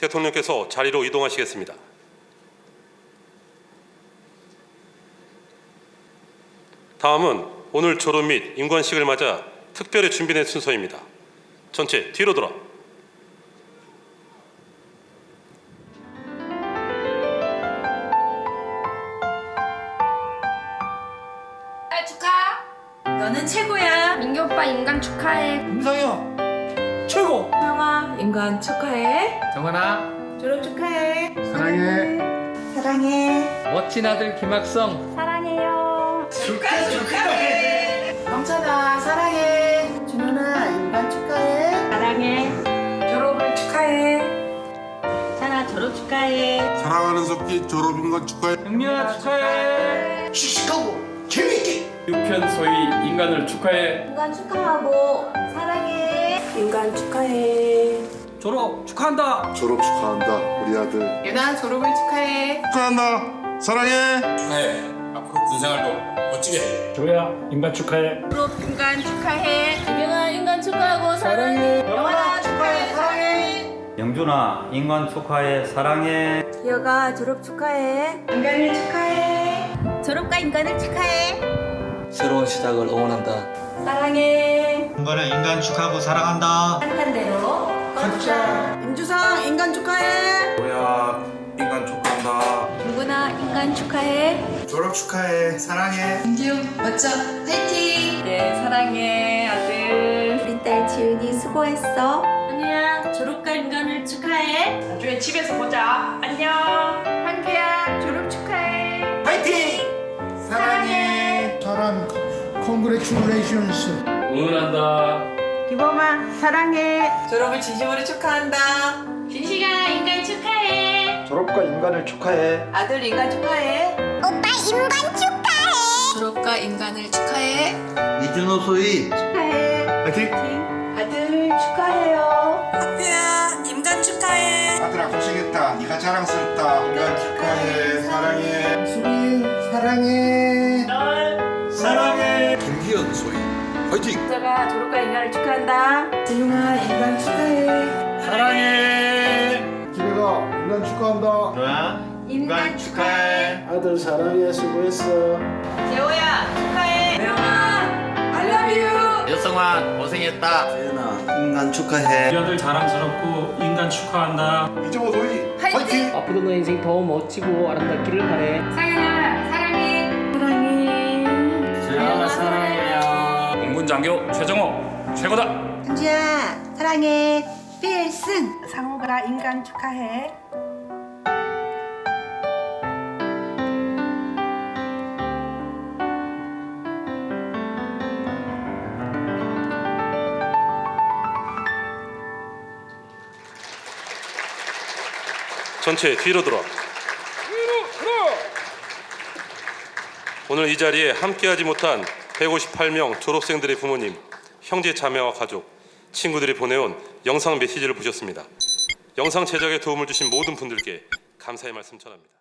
대통령께서 자리로 이동하시겠습니다. 다음은 오늘 졸업 및 임관식을 맞아 특별히 준비된 순서입니다. 전체 뒤로 돌아. 아, 축하. 너는 최고야. 민규 오빠 인간 축하해. 임상혁 최고 형아, 인간 축하해. 정원아 졸업 축하해. 사랑해 사랑해. 멋진 아들 김학성 사랑해요. 축하 축하해. 영찬아, 사랑해. 준현아, 인간 축하해. 사랑해. 졸업을 축하해. 찬아, 졸업 축하해. 사랑하는 석기 졸업인 건 축하해. 영미야 축하해 씩씩하고 재미있게 6편 소위 인간을 축하해 인간 축하하고 사랑해. 인간 축하해. 졸업 축하한다 졸업 축하한다 우리 아들. 유나 졸업을 축하해. 축하한다. 사랑해. 축하해. 앞으로 군생활도 멋지게. 조야 인간 축하해 졸업 인간 축하해. 유명아 인간 축하하고 사랑해. 영환아 축하해. 사랑해. 영준아 인간 축하해 사랑해 기혁아 졸업 축하해. 인간을 축하해. 졸업과 인간을 축하해. 새로운 시작을 응원한다 사랑해. 인간은 인간 축하하고 사랑한다 한탄 대로 걷자. 임주상 인간 축하해. 뭐야 인간 축하한다. 누구나 인간 축하해. 졸업 축하해 사랑해 김지훈 멋져. 화이팅. 네 사랑해 아들. 우리 딸 지훈이 수고했어. 한우야 졸업과 인간을 축하해. 나중에 집에서 보자. 안녕. 한규야 졸업 축하해. 파이팅 사랑해. 사랑 컨그레츄레이션스 응원한다 기범아 사랑해. 졸업을 진심으로 축하한다. 진식아 인간 축하해. 졸업과 인간을 축하해 아들 인간 축하해. 오빠 인간 축하해. 졸업과 인간을 축하해. 이준호 소희 축하해. 파이팅 아들 축하해요. 학교야 인간 축하해. 아들아 고생했다. 네가 자랑스럽다. 인간 축하해. 사랑해. 수빈 사랑해 사랑해 김기현 소희. 화이팅. 자가 졸업과 인간을 축하한다. 지웅아 인간 축하해. 사랑해 기래가 인간 축하한다 조야 인간 축하해 아들 사랑해 수고했어 재호야 축하해. 매영아 I love you. 여성아 고생했다 재현아 인간 축하해 우리 아들 자랑스럽고 인간 축하한다 이정호 소희. 화이팅. 앞으로 너 인생 더 멋지고 아름답기를 바래 상현아 장교 최정호 최고다 현주야 사랑해. 필승. 상호가 인간 축하해. 전체 뒤로 돌아. 오늘 이 자리에 함께하지 못한 158명 졸업생들의 부모님, 형제 자매와 가족, 친구들이 보내온 영상 메시지를 보셨습니다. 영상 제작에 도움을 주신 모든 분들께 감사의 말씀 전합니다.